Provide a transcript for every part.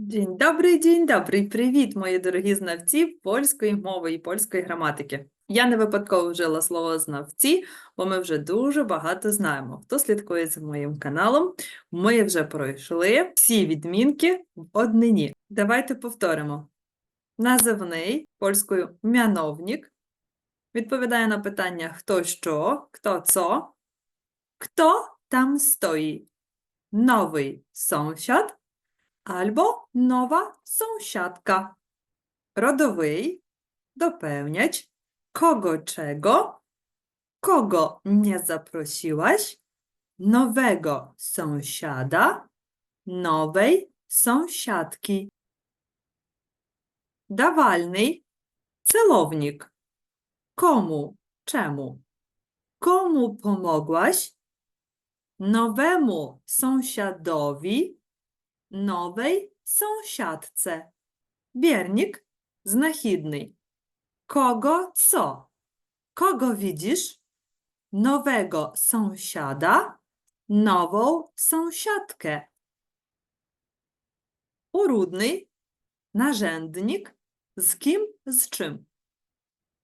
Dzień dobry, dzień dobry, привіт, мої дорогі знавці польської мови і польської граматики. Я не випадково вжила слово знавці, бо ми вже дуже багато знаємо. Хто слідкує за моїм каналом, ми вже пройшли всі відмінки в однині. Давайте повторимо. Називний польською м'яновник відповідає на питання хто що, хто co, хто там стоїть. Новий sąsiad albo nowa sąsiadka. Rodowий, dopełniać, kogo czego, kogo nie zaprosiłaś, nowego sąsiada, nowej sąsiadki. Dawalny, celownik. Komu, czemu? Komu pomogłaś? Nowemu sąsiadowi, nowej sąsiadce. Biernik znachidny. Kogo co? Kogo widzisz? Nowego sąsiada, nową sąsiadkę. Urudny, narzędnik, z kim, z czym?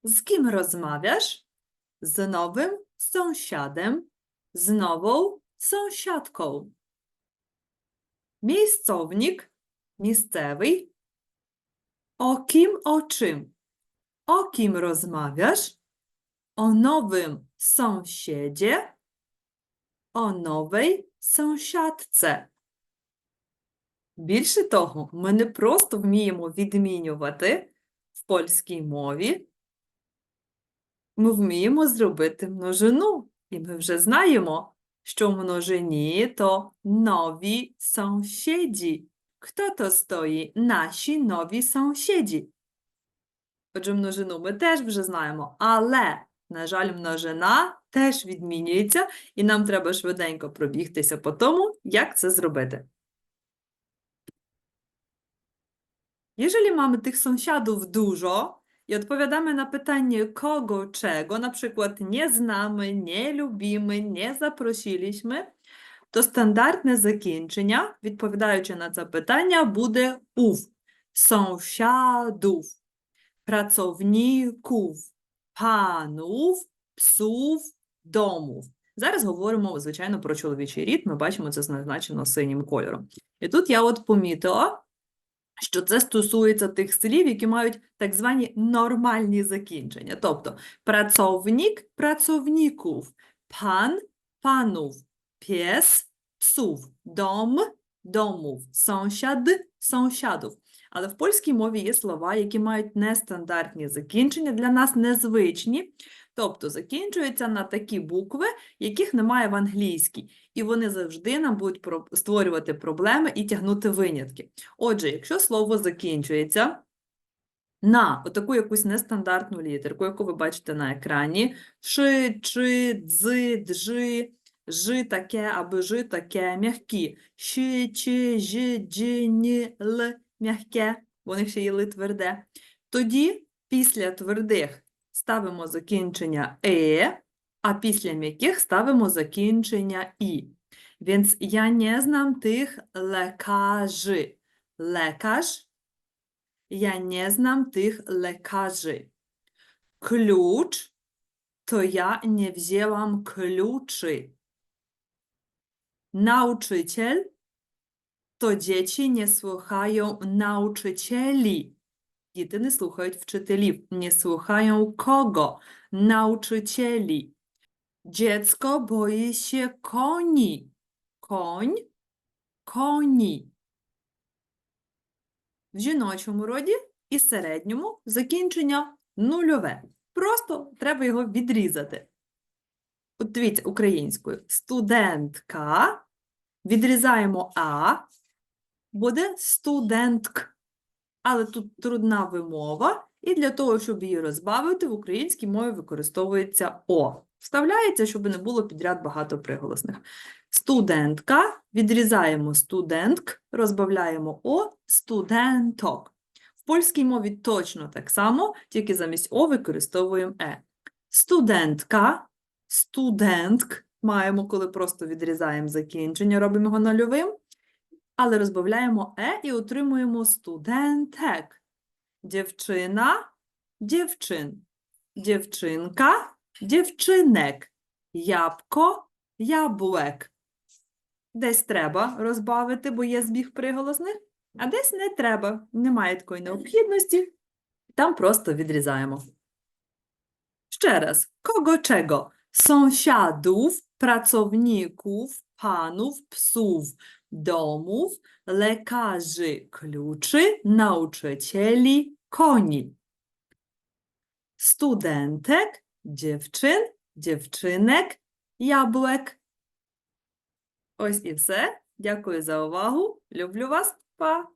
Z kim rozmawiasz? Z nowym sąsiadem, z nową sąsiadką. Miejscownik, miejscowy. O kim, o czym? O kim rozmawiasz? O nowym sąsiedzie, o nowej. Більше того, ми не просто вміємо відмінювати в польській мові, ми вміємо зробити множину. І ми вже знаємо, що в множині то нові sąsiedzi. Хто то стоїть? Наші нові sąsiedzi. Отже, множину ми теж вже знаємо, але, на жаль, множина теж відмінюється, і нам треба швиденько пробігтися по тому, як це зробити. Jeżeli mamy tych sąsiadów dużo i odpowiadamy na pytanie kogo, czego, na przykład nie znamy, nie lubimy, nie zaprosiliśmy, то стандартне закінчення, відповідаючи на це питання, буде ув. Sąsiadów, pracowników, panów, psów, домов. Зараз говоримо, звичайно, про чоловічий рід. Ми бачимо це зазначено синім кольором. І тут я от помітила, що це стосується тих слів, які мають так звані нормальні закінчення. Тобто працовник pracowników, пан панów, pies psów, дом домов, sąsiad sąsiadów. Але в польській мові є слова, які мають нестандартні закінчення, для нас незвичні, тобто закінчуються на такі букви, яких немає в англійській, і вони завжди нам будуть створювати проблеми і тягнути винятки. Отже, якщо слово закінчується на отаку якусь нестандартну літерку, яку ви бачите на екрані, ши, чи, дзи, джи, жи таке або жи таке, м'які, щи, чи, жи, джи, ні, л, Тоді після твердих ставимо закінчення е, а після м'яких ставимо закінчення і. Więc ja nie znam tych lekarzy. Lekarz. Ja nie znam tych lekarzy. Klucz. To ja nie wzięłam kluczy. Nauczyciel. To dzieci nie słuchają nauczycieli. Діти не слухають вчителів, не слухаją kogo? Nauczycieli. Dziecko boi koni. Конь, коні. В жіночому роді і середньому закінчення нульове. Просто треба його відрізати. От дивіться українською. Студентка. Відрізаємо А, буде студентк. Але тут трудна вимова, і для того, щоб її розбавити, в українській мові використовується О. Вставляється, щоб не було підряд багато приголосних. Студентка, відрізаємо студентк, розбавляємо О, студенток. В польській мові точно так само, тільки замість О використовуємо Е. Студентка, студентк маємо, коли просто відрізаємо закінчення, робимо його нульовим. Але розбавляємо е і отримуємо студентек. Дівчина, дівчин, дівчинка, дівчинек, ябко, яблек. Десь треба розбавити, бо є збіг приголосних, а десь не треба, немає такої необхідності. Там просто відрізаємо. Ще раз, kogo czego? Sąsiadów, pracowników, panów, psów, domów, lekarzy, kluczy, nauczycieli, koni. Studentek, dziewczyn, dziewczynek, jabłek. Ось і все. Дякую за увагу. Люблю вас. Па!